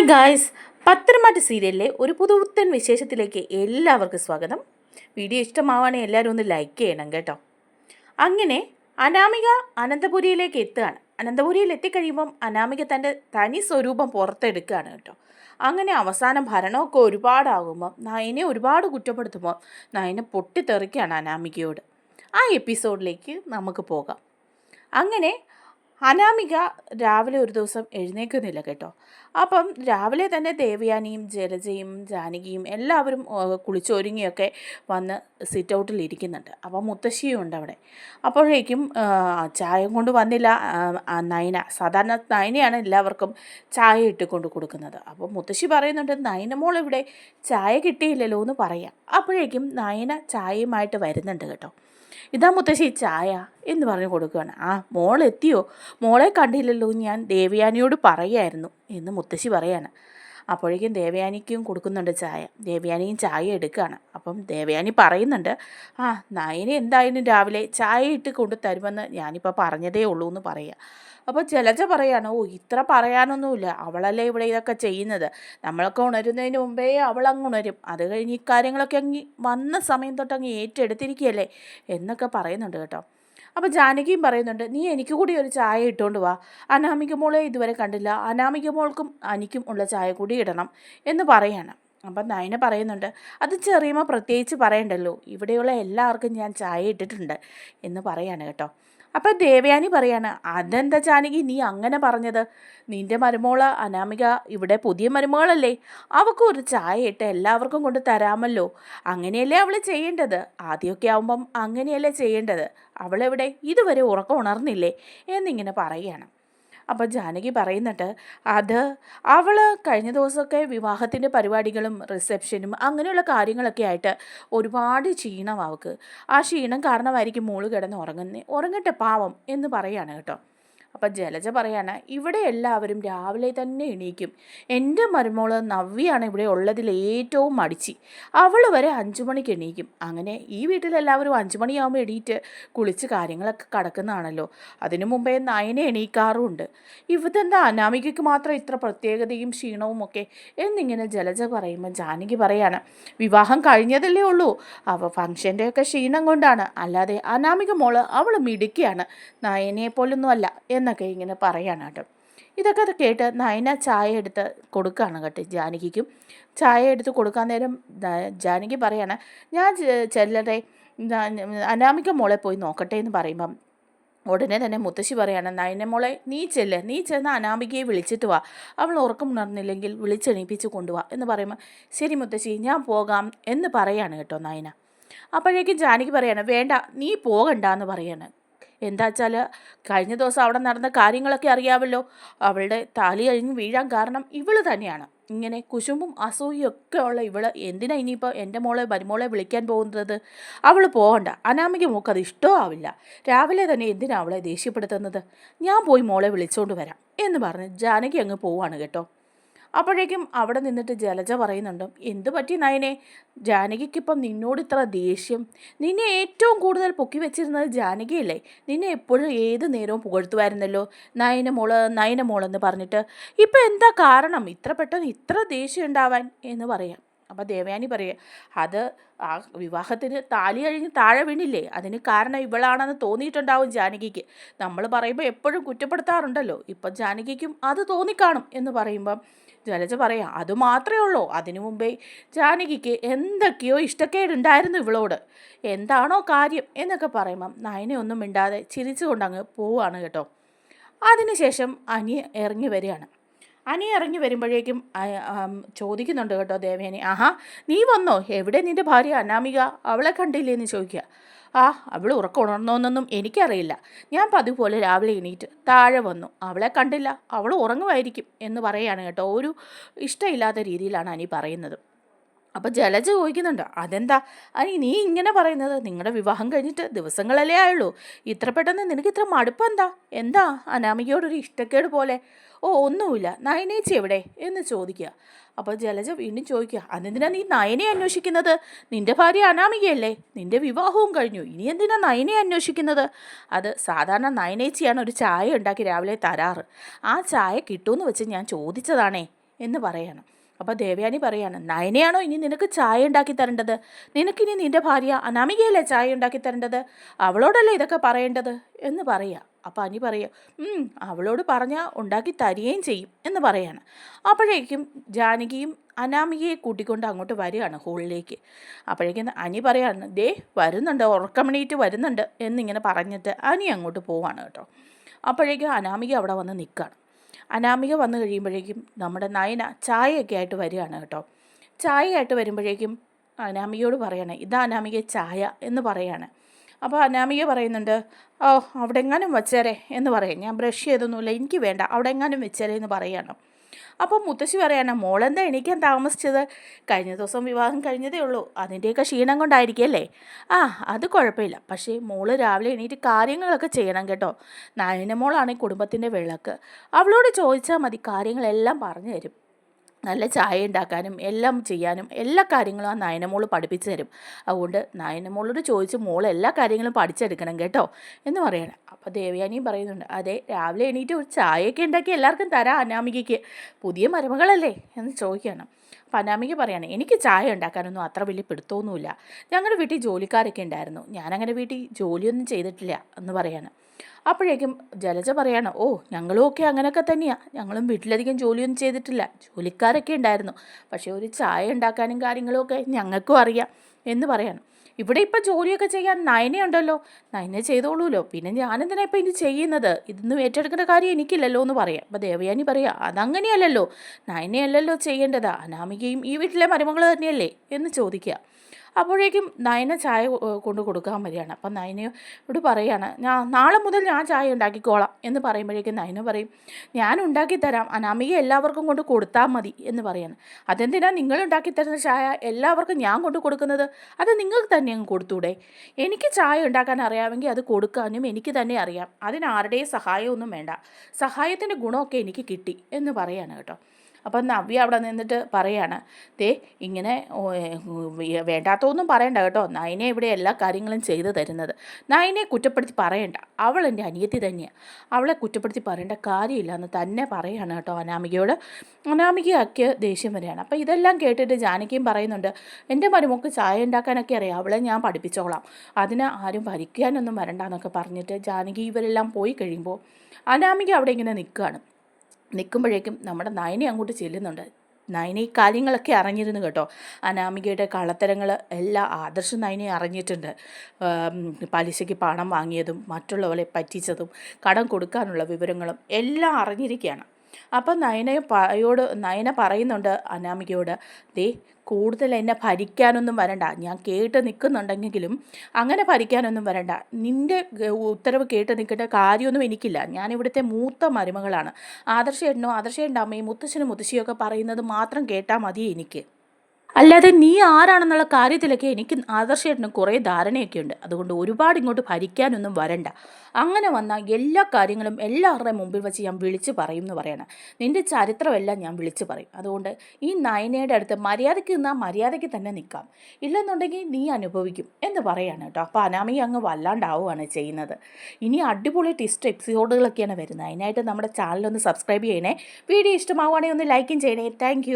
Hi guys Patharamattu സീരിയലിലെ ഒരു പുതുപുത്തൻ വിശേഷത്തിലേക്ക് എല്ലാവർക്കും സ്വാഗതം. വീഡിയോ ഇഷ്ടമാവാണെങ്കിൽ എല്ലാവരും ഒന്ന് ലൈക്ക് ചെയ്യണം കേട്ടോ. അങ്ങനെ അനാമിക അനന്തപുരിയിലേക്ക് എത്തുകയാണ്. അനന്തപുരിയിൽ എത്തിക്കഴിയുമ്പം അനാമിക തന്റെ തനി സ്വരൂപം പുറത്തെടുക്കുകയാണ് കേട്ടോ. അങ്ങനെ അവസാനം ഭരണമൊക്കെ ഒരുപാടാകുമ്പം നയനെ ഒരുപാട് കുറ്റപ്പെടുത്തുമ്പോൾ നയനെ പൊട്ടിത്തെറിക്കുകയാണ് അനാമികയോട്. ആ എപ്പിസോഡിലേക്ക് നമുക്ക് പോകാം. അങ്ങനെ അനാമിക രാവിലെ ഒരു ദിവസം എഴുന്നേക്കുന്നില്ല കേട്ടോ. അപ്പം രാവിലെ തന്നെ ദേവയാനിയും ജലജയും ജാനകിയും എല്ലാവരും കുളിച്ചൊരുങ്ങിയൊക്കെ വന്ന് സിറ്റ് ഔട്ടിൽ ഇരിക്കുന്നുണ്ട്. അപ്പം മുത്തശ്ശിയും ഉണ്ട് അവിടെ. അപ്പോഴേക്കും ചായ കൊണ്ട് വന്നില്ല നയന. സാധാരണ നയനയാണ് എല്ലാവർക്കും ചായ ഇട്ട് കൊണ്ട് കൊടുക്കുന്നത്. അപ്പോൾ മുത്തശ്ശി പറയുന്നുണ്ട് നയന മോൾ ഇവിടെ ചായ കിട്ടിയില്ലല്ലോ എന്ന് പറയാം. അപ്പോഴേക്കും നയന ചായയുമായിട്ട് വരുന്നുണ്ട് കേട്ടോ. ഇതാ മുത്തശ്ശി ചായ എന്ന് പറഞ്ഞു കൊടുക്കുകയാണ്. ആ മോൾ എത്തിയോ മോളെ കണ്ടില്ലല്ലോ ഞാൻ ദേവയാനിയോട് പറയായിരുന്നു എന്ന് മുത്തശ്ശി പറയാണ്. അപ്പോഴേക്കും ദേവയാനിക്കും കൊടുക്കുന്നുണ്ട് ചായ. ദേവയാനിയും ചായ എടുക്കുകയാണ് അപ്പം ദേവയാനി പറയുന്നുണ്ട് ആ നയനെ എന്തായാലും രാവിലെ ചായ ഇട്ട് കൊണ്ട് തരുമെന്ന് ഞാനിപ്പോൾ പറഞ്ഞതേ ഉള്ളൂ എന്ന് പറയുക അപ്പോൾ ജലജ പറയാണ് ഓ ഇത്ര പറയാനൊന്നുമില്ല. അവളല്ലേ ഇവിടെ ഇതൊക്കെ ചെയ്യുന്നത്? നമ്മളൊക്കെ ഉണരുന്നതിന് മുമ്പേ അവൾ അങ്ങ് ഉണരും. അത് കഴിഞ്ഞ് ഇക്കാര്യങ്ങളൊക്കെ കാര്യങ്ങളൊക്കെ അങ്ങ് വന്ന സമയം തൊട്ട് അങ്ങ് ഏറ്റെടുത്തിരിക്കുകയല്ലേ? എന്നൊക്കെ പറയുന്നുണ്ട് കേട്ടോ. അപ്പോൾ ജാനകിയും പറയുന്നുണ്ട് നീ എനിക്ക് കൂടി ഒരു ചായ ഇട്ടുകൊണ്ട് വാ. അനാമിക മോളെ ഇതുവരെ കണ്ടില്ല. അനാമിക മോൾക്കും അനിക്കും ഉള്ള ചായ കൂടി ഇടണം എന്ന് പറയാണ്. അപ്പം നയന പറയുന്നുണ്ട് അത് ചെറിയമ്മ പ്രത്യേകിച്ച് പറയണ്ടല്ലോ. ഇവിടെയുള്ള എല്ലാവർക്കും ഞാൻ ചായ ഇട്ടിട്ടുണ്ട് എന്ന് പറയാണ് കേട്ടോ. അപ്പം ദേവയാനി പറയാണ് അതെന്താ ജാനകി നീ അങ്ങനെ പറഞ്ഞത്? നിന്റെ മരുമോൾ അനാമിക ഇവിടെ പുതിയ മരുമകളല്ലേ? അവൾക്ക് ഒരു ചായ ഇട്ട് എല്ലാവർക്കും കൊണ്ട് തരാമല്ലോ. അങ്ങനെയല്ലേ അവൾ ചെയ്യേണ്ടത്? ആദ്യമൊക്കെ ആവുമ്പം അങ്ങനെയല്ലേ ചെയ്യേണ്ടത്? അവളെവിടെ? ഇതുവരെ ഉറക്കം ഉണർന്നില്ലേ? എന്നിങ്ങനെ പറയുകയാണ് അപ്പോൾ ജാനകി പറയുന്നുണ്ട് അത് അവൾ കഴിഞ്ഞ ദിവസമൊക്കെ വിവാഹത്തിന്റെ പരിപാടികളും റിസപ്ഷനും അങ്ങനെയുള്ള കാര്യങ്ങളൊക്കെ ആയിട്ട് ഒരുപാട് ക്ഷീണം അവൾക്ക് ആ ക്ഷീണം കാരണമായിരിക്കും മോൾ കിടന്ന് ഉറങ്ങുന്നേ. ഉറങ്ങട്ടെ പാവം എന്ന് പറയാണ് കേട്ടോ. അപ്പം ജലജ പറയാണ് ഇവിടെ എല്ലാവരും രാവിലെ തന്നെ എണീക്കും. എന്റെ മരുമോൾ നവ്യാണ് ഇവിടെ ഉള്ളതിൽ ഏറ്റവും മടിച്ചി. അവൾ വരെ അഞ്ചു മണിക്ക് എണീക്കും. അങ്ങനെ ഈ വീട്ടിലെല്ലാവരും അഞ്ചു മണിയാകുമ്പോൾ എണീറ്റ് കുളിച്ച് കാര്യങ്ങളൊക്കെ കടക്കുന്നതാണല്ലോ. അതിനു മുമ്പേ നയനെ എണീക്കാറുമുണ്ട് ഇവതെന്താ അനാമികയ്ക്ക് മാത്രം ഇത്ര പ്രത്യേകതയും ക്ഷീണവും ഒക്കെ എന്നിങ്ങനെ ജലജ പറയുമ്പോൾ ജാനകി പറയാണ് വിവാഹം കഴിഞ്ഞതല്ലേ ഉള്ളൂ. അവ ഫംഗ്ഷന്റെ ഒക്കെ ക്ഷീണം കൊണ്ടാണ്. അല്ലാതെ അനാമിക മോൾ അവൾ മിടുക്കിയാണ്. നയനെ പോലൊന്നും അല്ല എന്നൊക്കെ ഇങ്ങനെ പറയാണ് കേട്ടോ. ഇതൊക്കെ അത് കേട്ട് നയന ചായ എടുത്ത് കൊടുക്കുകയാണ് കേട്ടോ ജാനകിക്കും. ചായ എടുത്ത് കൊടുക്കാൻ നേരം ജാനകി പറയാണ് ഞാൻ ചെല്ലട്ടെ അനാമിക മോളെ പോയി നോക്കട്ടെ എന്ന് പറയുമ്പം ഉടനെ തന്നെ മുത്തശ്ശി പറയാണ് നയന മോളെ നീ ചെല്ല് നീ ചെന്ന് അനാമികയെ വിളിച്ചിട്ട് വാ. അവൾ ഉറക്കം ഉണർന്നില്ലെങ്കിൽ വിളിച്ചെണീപ്പിച്ച് കൊണ്ടുവാ എന്ന് പറയുമ്പോൾ ശരി മുത്തശ്ശി ഞാൻ പോകാം എന്ന് പറയാണ് കേട്ടോ നയന. അപ്പോഴേക്കും ജാനകി പറയാണ് വേണ്ട നീ പോകണ്ട എന്ന് പറയാണ്. എന്താ വെച്ചാൽ കഴിഞ്ഞ ദിവസം അവിടെ നടന്ന കാര്യങ്ങളൊക്കെ അറിയാമല്ലോ അവളുടെ താലി കഴിഞ്ഞ് വീഴാൻ കാരണം ഇവൾ തന്നെയാണ്. ഇങ്ങനെ കുശുമ്പും അസൂയും ഒക്കെ ഉള്ള ഇവൾ എന്തിനാ ഇനിയിപ്പോൾ എന്റെ മോളെ മരുമോളെ വിളിക്കാൻ പോകുന്നത്? അവൾ പോകണ്ട അനാമിക മോക്ക് അത് ഇഷ്ടമാവില്ല. രാവിലെ തന്നെ എന്തിനാ അവളെ ദേഷ്യപ്പെടുത്തുന്നത്? ഞാൻ പോയി മോളെ വിളിച്ചുകൊണ്ട് വരാം എന്ന് പറഞ്ഞ് ജാനകി അങ്ങ് പോവാണ് കേട്ടോ. അപ്പോഴേക്കും അവിടെ നിന്നിട്ട് ജലജ പറയുന്നുണ്ട് എന്ത് പറ്റി നയനെ? ജാനകിക്കിപ്പം നിന്നോട് ഇത്ര ദേഷ്യം. നിന്നെ ഏറ്റവും കൂടുതൽ പൊക്കി വെച്ചിരുന്നത് ജാനകിയല്ലേ? നിന്നെ എപ്പോഴും ഏത് നേരവും പുകഴ്ത്തുമായിരുന്നല്ലോ നയന മോൾ നയന മോളെന്ന് പറഞ്ഞിട്ട് ഇപ്പം എന്താ കാരണം? ഇത്ര പെട്ടെന്ന് ഇത്ര ദേഷ്യം ഉണ്ടാവാൻ? എന്ന് പറയാം. അപ്പം ദേവയാനി പറയുക അത് ആ വിവാഹത്തിന് താലി കഴിഞ്ഞ് താഴെ വീണില്ലേ? അതിന് കാരണം ഇവളാണെന്ന് തോന്നിയിട്ടുണ്ടാവും ജാനകിക്ക്. നമ്മൾ പറയുമ്പോൾ എപ്പോഴും കുറ്റപ്പെടുത്താറുണ്ടല്ലോ. ഇപ്പം ജാനകിക്കും അത് തോന്നിക്കാണും എന്ന് പറയുമ്പം ജലജ പറയാം അത് മാത്രമേ ഉള്ളൂ. അതിനു മുമ്പേ ജാനകിക്ക് എന്തൊക്കെയോ ഇഷ്ടക്കേടുണ്ടായിരുന്നു ഇവളോട്. എന്താണോ കാര്യം എന്നൊക്കെ പറയുമ്പം നയനെ ഒന്നും മിണ്ടാതെ ചിരിച്ചുകൊണ്ട് അങ്ങ് പോവാണ് കേട്ടോ. അതിനുശേഷം അനിയ ഇറങ്ങി വരികയാണ്. അനി ഇറങ്ങി വരുമ്പോഴേക്കും ചോദിക്കുന്നുണ്ട് കേട്ടോ ദേവേനി. ആഹാ നീ വന്നോ? എവിടെ നിന്റെ ഭാര്യ അനാമിക? അവളെ കണ്ടില്ലേ എന്ന് ചോദിക്കുക. ആ അവൾ ഉറക്കം ഉണർന്നോന്നൊന്നും എനിക്കറിയില്ല. ഞാൻ പതിവ് പോലെ രാവിലെ എണീറ്റ് താഴെ വന്നു. അവളെ കണ്ടില്ല. അവൾ ഉറങ്ങുമായിരിക്കും എന്ന് പറയുകയാണ് കേട്ടോ. ഒരു ഇഷ്ടമില്ലാത്ത രീതിയിലാണ് അനി പറയുന്നത്. അപ്പോൾ ജലജ ചോദിക്കുന്നുണ്ട് അതെന്താ? അനി നീ ഇങ്ങനെ പറയുന്നത്? നിങ്ങളുടെ വിവാഹം കഴിഞ്ഞിട്ട് ദിവസങ്ങളല്ലേ ആയുള്ളൂ. ഇത്ര പെട്ടെന്ന് നിനക്ക് ഇത്ര മടുപ്പെന്താ എന്താ? അനാമികയോടൊരു ഇഷ്ടക്കേട് പോലെ? ഓ ഒന്നുമില്ല. നയനേച്ചി എവിടെ? എന്ന് ചോദിക്കുക. അപ്പോൾ ജലജ വീണ്ടും ചോദിക്കുക അതെന്തിനാ നീ നയനെ അന്വേഷിക്കുന്നത്? നിന്റെ ഭാര്യ അനാമികയല്ലേ? നിന്റെ വിവാഹവും കഴിഞ്ഞു. ഇനി എന്തിനാ നയനെ അന്വേഷിക്കുന്നത്? അത് സാധാരണ നയനേച്ചിയാണ് ഒരു ചായ ഉണ്ടാക്കി രാവിലെ തരാറ്. ആ ചായ കിട്ടുമെന്ന് വെച്ച് ഞാൻ ചോദിച്ചതാണേ എന്ന് പറയണം. അപ്പോൾ ദേവയാനി പറയാണ് നയനയാണോ ഇനി നിനക്ക് ചായ ഉണ്ടാക്കി തരേണ്ടത്? നിനക്കിനി നിന്റെ ഭാര്യ അനാമികയല്ലേ ചായ ഉണ്ടാക്കി തരേണ്ടത്? അവളോടല്ലേ ഇതൊക്കെ പറയേണ്ടത്? എന്ന് പറയുക അപ്പോൾ അനി പറയുക അവളോട് പറഞ്ഞാൽ ഉണ്ടാക്കി തരികയും ചെയ്യും എന്ന് പറയാണ്. അപ്പോഴേക്കും ജാനകിയും അനാമികയെ കൂട്ടിക്കൊണ്ട് അങ്ങോട്ട് വരികയാണ് ഹോളിലേക്ക് അപ്പോഴേക്കും അനി പറയാണ് ദേ വരുന്നുണ്ട് ഉറക്കമണിയിട്ട് വരുന്നുണ്ട് എന്നിങ്ങനെ പറഞ്ഞിട്ട് അനി അങ്ങോട്ട് പോവാണ് കേട്ടോ. അപ്പോഴേക്കും അനാമിക അവിടെ വന്ന് നിൽക്കുകയാണ് അനാമിക വന്നു കഴിയുമ്പോഴേക്കും നമ്മുടെ നയന ചായയൊക്കെ ആയിട്ട് വരികയാണ് കേട്ടോ. ചായയായിട്ട് വരുമ്പോഴേക്കും അനാമികയോട് പറയണേ ഇതാ അനാമിക ചായ എന്ന് പറയാണ്. അപ്പോൾ അനാമിക പറയുന്നുണ്ട് ഓ അവിടെ എങ്ങാനും വെച്ചേരെ എന്ന് പറയാം. ഞാൻ ബ്രഷ് ചെയ്തൊന്നുമില്ല എനിക്ക് വേണ്ട അവിടെ എങ്ങാനും വെച്ചേരെ എന്ന് പറയണം. അപ്പം മുത്തശ്ശി പറയാനാ മോളെന്താ എണീക്കാൻ താമസിച്ചത്? കഴിഞ്ഞ ദിവസം വിവാഹം കഴിഞ്ഞതേ ഉള്ളൂ. അതിന്റെയൊക്കെ ക്ഷീണം കൊണ്ടായിരിക്കുമല്ലേ ആ അത് കുഴപ്പമില്ല. പക്ഷേ മോൾ രാവിലെ എണീറ്റ് കാര്യങ്ങളൊക്കെ ചെയ്യണം കേട്ടോ. നയന നയനമോളാണ് കുടുംബത്തിന്റെ വിളക്ക്. അവളോട് ചോദിച്ചാൽ മതി കാര്യങ്ങളെല്ലാം പറഞ്ഞു തരും. നല്ല ചായ ഉണ്ടാക്കാനും എല്ലാം ചെയ്യാനും എല്ലാ കാര്യങ്ങളും ആ നയനമോൾ പഠിപ്പിച്ചു തരും. അതുകൊണ്ട് നയനമോളോട് ചോദിച്ച് മോൾ എല്ലാ കാര്യങ്ങളും പഠിച്ചെടുക്കണം കേട്ടോ എന്ന് പറയണം. അപ്പോൾ ദേവയാനിയും പറയുന്നുണ്ട് അതെ രാവിലെ എണീറ്റ് ഒരു ചായയൊക്കെ ഉണ്ടാക്കി എല്ലാവർക്കും തരാം അനാമികയ്ക്ക്. പുതിയ മരുമകളല്ലേ? എന്ന് ചോദിക്കണം അപ്പം അനാമിക പറയാണ് എനിക്ക് ചായ ഉണ്ടാക്കാനൊന്നും അത്ര വലിയ പിടുത്തമൊന്നുമില്ല. ഞങ്ങളുടെ വീട്ടിൽ ജോലിക്കാരൊക്കെ ഉണ്ടായിരുന്നു. ഞാനങ്ങനെ വീട്ടിൽ ജോലിയൊന്നും ചെയ്തിട്ടില്ല എന്ന് പറയാണ്. അപ്പോഴേക്കും ജലജ പറയാണ് ഓ ഞങ്ങളും ഒക്കെ അങ്ങനെയൊക്കെ തന്നെയാണ് ഞങ്ങളും വീട്ടിലധികം ജോലിയൊന്നും ചെയ്തിട്ടില്ല. ജോലിക്കാരൊക്കെ ഉണ്ടായിരുന്നു. പക്ഷേ ഒരു ചായ ഉണ്ടാക്കാനും കാര്യങ്ങളും ഒക്കെ ഞങ്ങൾക്കും അറിയാം എന്ന് പറയാണ്. ഇവിടെ ഇപ്പം ജോലിയൊക്കെ ചെയ്യാൻ നയനയുണ്ടല്ലോ നയന ചെയ്തോളൂല്ലോ പിന്നെ ഞാനെന്തിനാ ഇപ്പം ഇനി ചെയ്യുന്നത്? ഇതൊന്നും ഏറ്റെടുക്കേണ്ട കാര്യം എനിക്കില്ലല്ലോ എന്ന് പറയാം. അപ്പം ദേവയാനി പറയാം അതങ്ങനെയല്ലല്ലോ. നയനയല്ലല്ലോ ചെയ്യേണ്ടത്. അനാമികയും ഈ വീട്ടിലെ മരുമകൾ തന്നെയല്ലേ എന്ന് ചോദിക്കുക. അപ്പോഴേക്കും നയന ചായ കൊണ്ട് കൊടുക്കാൻ വരികയാണ്. അപ്പം നയനയോട് പറയുകയാണ് ഞാൻ നാളെ മുതൽ ഞാൻ ചായ ഉണ്ടാക്കിക്കോളാം. എന്ന് പറയുമ്പോഴേക്കും നയന പറയും ഞാൻ ഉണ്ടാക്കി തരാം അനാമിക എല്ലാവർക്കും കൊണ്ട് കൊടുത്താൽ മതി. എന്ന് പറയാണ്. അതെന്തിനാ നിങ്ങൾ ഉണ്ടാക്കി തരുന്ന ചായ? എല്ലാവർക്കും ഞാൻ കൊണ്ട് കൊടുക്കുന്നത്. അത് നിങ്ങൾക്ക് തന്നെ അങ്ങ് കൊടുത്തൂടെ? എനിക്ക് ചായ ഉണ്ടാക്കാൻ അറിയാമെങ്കിൽ അത് കൊടുക്കാനും എനിക്ക് തന്നെ അറിയാം. അതിന് ആരുടെയും സഹായമൊന്നും വേണ്ട. സഹായത്തിന്റെ ഗുണമൊക്കെ എനിക്ക് കിട്ടി. എന്ന് പറയാണ് കേട്ടോ. അപ്പം നവ്യ അവിടെ നിന്നിട്ട് പറയാണ് ദേ ഇങ്ങനെ വേണ്ടാത്തൊന്നും പറയണ്ട കേട്ടോ. നയനെ ഇവിടെ എല്ലാ കാര്യങ്ങളും ചെയ്തു തരുന്നത്. നയനെ കുറ്റപ്പെടുത്തി പറയണ്ട. അവൾ എന്റെ അനിയത്തി തന്നെയാണ് അവളെ കുറ്റപ്പെടുത്തി പറയേണ്ട കാര്യമില്ല എന്ന് തന്നെ പറയാണ് കേട്ടോ അനാമികയോട്. അനാമികയാക്കിയ ദേഷ്യം വരികയാണ്. അപ്പോൾ ഇതെല്ലാം കേട്ടിട്ട് ജാനകിയും പറയുന്നുണ്ട് എന്റെ മരുമൊക്കെ ചായ ഉണ്ടാക്കാനൊക്കെ അറിയാം. അവളെ ഞാൻ പഠിപ്പിച്ചോളാം. അതിന് ആരും ഭരിക്കാനൊന്നും വരണ്ട എന്നൊക്കെ പറഞ്ഞിട്ട് ജാനകി ഇവരെല്ലാം പോയി കഴിയുമ്പോൾ അനാമിക അവിടെ ഇങ്ങനെ നിൽക്കുകയാണ്. നിൽക്കുമ്പോഴേക്കും നമ്മുടെ നയനെ അങ്ങോട്ട് ചെല്ലുന്നുണ്ട്. നയനെ ഈ കാര്യങ്ങളൊക്കെ അറിഞ്ഞിരുന്നു കേട്ടോ. അനാമികയുടെ കള്ളത്തരങ്ങൾ എല്ലാ ആദർശ നയനെ അറിഞ്ഞിട്ടുണ്ട്. പലിശയ്ക്ക് പണം വാങ്ങിയതും മറ്റുള്ളവരെ പറ്റിച്ചതും കടം കൊടുക്കാനുള്ള വിവരങ്ങളും എല്ലാം അറിഞ്ഞിരിക്കുകയാണ്. അപ്പം നയനയെ പയോട് നയന പറയുന്നുണ്ട് അനാമികയോട് ദേ കൂടുതൽ എന്നെ ഭരിക്കാനൊന്നും വരണ്ട. ഞാൻ കേട്ട് നിൽക്കുന്നുണ്ടെങ്കിലും അങ്ങനെ ഭരിക്കാനൊന്നും വരണ്ട. നിന്റെ ഉത്തരവ് കേട്ട് നിൽക്കേണ്ട കാര്യമൊന്നും എനിക്കില്ല. ഞാൻ ഇവിടുത്തെ മൂത്ത മരുമകളാണ്. ആദർശേട്ടനോ ആദർശേട്ടന്റെ അമ്മയും മുത്തശ്ശനും മുത്തശ്ശിയൊക്കെ പറയുന്നത് മാത്രം കേട്ടാൽ മതി എനിക്ക്. അല്ലാതെ നീ ആരാണെന്നുള്ള കാര്യത്തിലൊക്കെ എനിക്ക് ആദർശേട്ടന് കുറേ ധാരണയൊക്കെ ഉണ്ട് അതുകൊണ്ട് ഒരുപാട് ഇങ്ങോട്ട് ഭരിക്കാനൊന്നും വരണ്ട. അങ്ങനെ വന്നാൽ എല്ലാ കാര്യങ്ങളും എല്ലാവരുടെയും മുമ്പിൽ വെച്ച് ഞാൻ വിളിച്ച് പറയും എന്ന് പറയണം. നിന്റെ ചരിത്രമെല്ലാം ഞാൻ വിളിച്ച് പറയും. അതുകൊണ്ട് ഈ നയനയുടെ അടുത്ത് മര്യാദയ്ക്ക് നിന്നാൽ മര്യാദയ്ക്ക് തന്നെ നിൽക്കാം. ഇല്ലെന്നുണ്ടെങ്കിൽ നീ അനുഭവിക്കും എന്ന് പറയാണ് കേട്ടോ. അപ്പോൾ അനാമി അങ്ങ് വല്ലാണ്ടാവുകയാണ് ചെയ്യുന്നത്. ഇനി അടിപൊളി ടിസ്റ്റ് എപ്പിസോഡുകളൊക്കെയാണ് വരുന്നത്. അതിനായിട്ട് നമ്മുടെ ചാനലൊന്ന് സബ്സ്ക്രൈബ് ചെയ്യണേ. വീഡിയോ ഇഷ്ടമാവുകയാണെങ്കിൽ ഒന്ന് ലൈക്കും ചെയ്യണേ. താങ്ക്